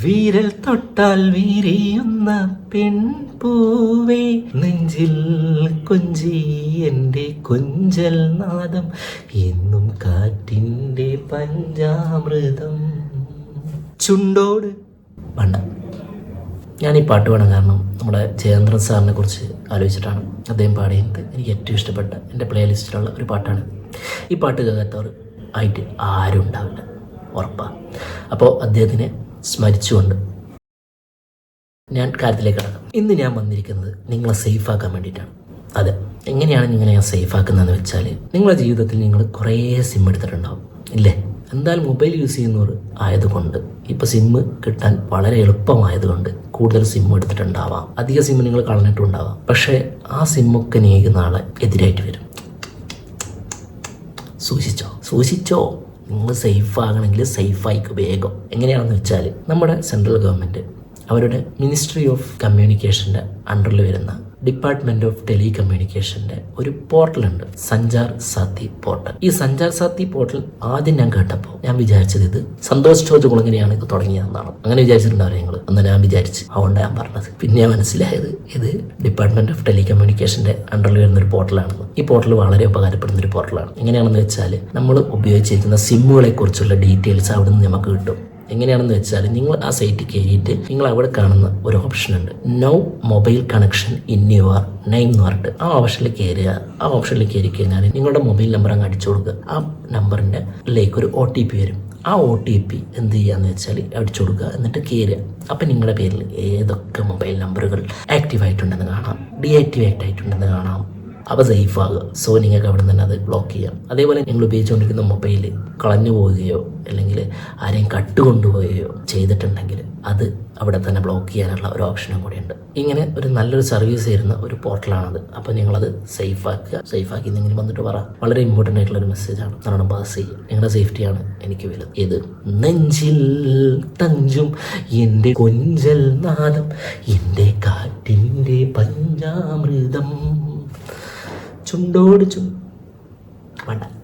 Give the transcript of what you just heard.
വീരൽ തൊട്ടാൽ വീരിയുന്ന പെൺപൂവേ നെഞ്ചിൽ കൊഞ്ചി എന്റെ കൊഞ്ചൽ നാദം എന്നും കാറ്റിന്റെ പഞ്ചാമൃതം. ചുണ്ടോട്. വേണ്ട. ഞാൻ ഈ പാട്ട് പാടാൻ കാരണം നമ്മുടെ ജയേന്ദ്രൻ സാറിനെ കുറിച്ച് ആലോചിച്ചിട്ടാണ് അദ്ദേഹം പാടിയത്. എനിക്ക് ഏറ്റവും ഇഷ്ടപ്പെട്ട എന്റെ പ്ലേ ലിസ്റ്റിലുള്ള ഒരു പാട്ടാണ് ഈ പാട്ട് കേൾക്കാത്തവർ ആയിട്ട് ആരും ഉണ്ടാവില്ല. ഉറപ്പാണ് അപ്പോൾ അദ്ദേഹത്തിനെ സ്മരിച്ചുകൊണ്ട് ഞാൻ കാര്യത്തിലേക്ക് കടക്കാം. ഇന്ന് ഞാൻ വന്നിരിക്കുന്നത് നിങ്ങളെ സേഫ് ആക്കാൻ വേണ്ടിയിട്ടാണ്. അതെ എങ്ങനെയാണ് നിങ്ങളെ ഞാൻ സേഫ് ആക്കുന്നതെന്ന് വെച്ചാൽ നിങ്ങളുടെ ജീവിതത്തിൽ നിങ്ങൾ കുറേ സിം എടുത്തിട്ടുണ്ടാവും. ഇല്ലേ? എന്തായാലും മൊബൈൽ യൂസ് ചെയ്യുന്നവർ ആയതുകൊണ്ട് ഇപ്പോൾ സിമ്മ് കിട്ടാൻ വളരെ എളുപ്പമായതുകൊണ്ട് കൂടുതൽ സിം എടുത്തിട്ടുണ്ടാവാം. അധിക സിം നിങ്ങൾ കളഞ്ഞിട്ടുണ്ടാവാം. പക്ഷേ ആ സിമ്മൊക്കെ നീങ്ങുന്ന ആളെ എതിരായിട്ട് വരും. സൂക്ഷിച്ചോ? സൂക്ഷിച്ചോ? നിങ്ങൾ സേഫ് ആകണമെങ്കിൽ സേഫായിക്ക് വേഗം. എങ്ങനെയാണെന്ന് വെച്ചാൽ നമ്മുടെ സെൻട്രൽ ഗവൺമെന്റ് അവരുടെ മിനിസ്ട്രി ഓഫ് കമ്മ്യൂണിക്കേഷന്റെ അണ്ടറിൽ വരുന്ന ഡിപ്പാർട്ട്മെന്റ് ഓഫ് ടെലി ഒരു പോർട്ടലുണ്ട് സഞ്ചാർ സാത്തി പോർട്ടൽ ഈ സഞ്ചാർ സാത്തി പോർട്ടൽ ആദ്യം ഞാൻ കേട്ടപ്പോൾ ഞാൻ വിചാരിച്ചത് ഇത് സന്തോഷ് ചോദ്യ കുളങ്ങനെയാണ് ഇത് തുടങ്ങിയതെന്നാണ്. അങ്ങനെ വിചാരിച്ചിട്ടുണ്ടാവും നിങ്ങൾ അന്ന് ഞാൻ വിചാരിച്ച്. അതുകൊണ്ട് ഞാൻ പറഞ്ഞത്. പിന്നെ മനസ്സിലായത് ഇത് ഡിപ്പാർട്ട്മെന്റ് ഓഫ് ടെലി കമ്മ്യൂണിക്കേഷന്റെ അണ്ടറിൽ വരുന്ന ഒരു പോർട്ടലാണെന്ന് ഈ പോർട്ടൽ വളരെ ഉപകാരപ്പെടുന്ന ഒരു പോർട്ടലാണ് എങ്ങനെയാണെന്ന് വെച്ചാൽ നമ്മൾ ഉപയോഗിച്ചിരിക്കുന്ന സിമ്മുകളെ കുറിച്ചുള്ള ഡീറ്റെയിൽസ് അവിടെ നിന്ന് നമുക്ക് കിട്ടും. എങ്ങനെയാണെന്ന് വെച്ചാൽ നിങ്ങൾ ആ സൈറ്റിൽ കയറിയിട്ട് നിങ്ങൾ അവിടെ കാണുന്ന ഒരു ഓപ്ഷൻ ഉണ്ട്. No mobile connection in your name എന്ന് പറഞ്ഞിട്ട് ആ ഓപ്ഷനിൽ കയറുക ആ ഓപ്ഷനിൽ കയറി കഴിഞ്ഞാൽ നിങ്ങളുടെ മൊബൈൽ നമ്പർ അങ്ങ് അടിച്ചു കൊടുക്കുക. ആ നമ്പറിന്റെ ലേക്ക് ഒരു ഒ ടി പി വരും. ആ ഒ ടി പി എന്ത് ചെയ്യാന്ന് വെച്ചാൽ അടിച്ചു കൊടുക്കുക. എന്നിട്ട് കയറുക അപ്പം നിങ്ങളുടെ പേരിൽ ഏതൊക്കെ മൊബൈൽ നമ്പറുകൾ ആക്റ്റീവ് ആയിട്ടുണ്ടെന്ന് കാണാം. ഡീആക്ടിവേറ്റ് ആയിട്ടുണ്ടെന്ന് കാണാം. അപ്പോൾ സേഫാകുക സോ നിങ്ങൾക്ക് അവിടെ നിന്ന് തന്നെ അത് ബ്ലോക്ക് ചെയ്യാം അതേപോലെ നിങ്ങൾ ഉപയോഗിച്ചുകൊണ്ടിരിക്കുന്ന മൊബൈൽ കളഞ്ഞു പോവുകയോ അല്ലെങ്കിൽ ആരെയും കട്ടുകൊണ്ടുപോവുകയോ ചെയ്തിട്ടുണ്ടെങ്കിൽ അത് അവിടെ തന്നെ ബ്ലോക്ക് ചെയ്യാനുള്ള ഒരു ഓപ്ഷനും കൂടിയുണ്ട് ഇങ്ങനെ ഒരു നല്ലൊരു സർവീസ് തരുന്ന ഒരു പോർട്ടലാണത് അപ്പോൾ നിങ്ങളത് സേഫ് ആക്കുക. സേഫ് ആക്കി എന്തെങ്കിലും വന്നിട്ട് പറ. വളരെ ഇമ്പോർട്ടന്റ് ആയിട്ടുള്ള ഒരു മെസ്സേജാണ് നല്ലോണം പാസ് ചെയ്യുക. നിങ്ങളുടെ സേഫ്റ്റിയാണ് എനിക്ക് വലുത്. ഇത് നെഞ്ചിൽ തഞ്ചും എന്റെ കൊഞ്ചൽ നാദം എന്റെ കാറ്റിന്റെ പഞ്ചാമൃതം. ചുണ്ടോട് ചുണ്ട്. വേണ്ട.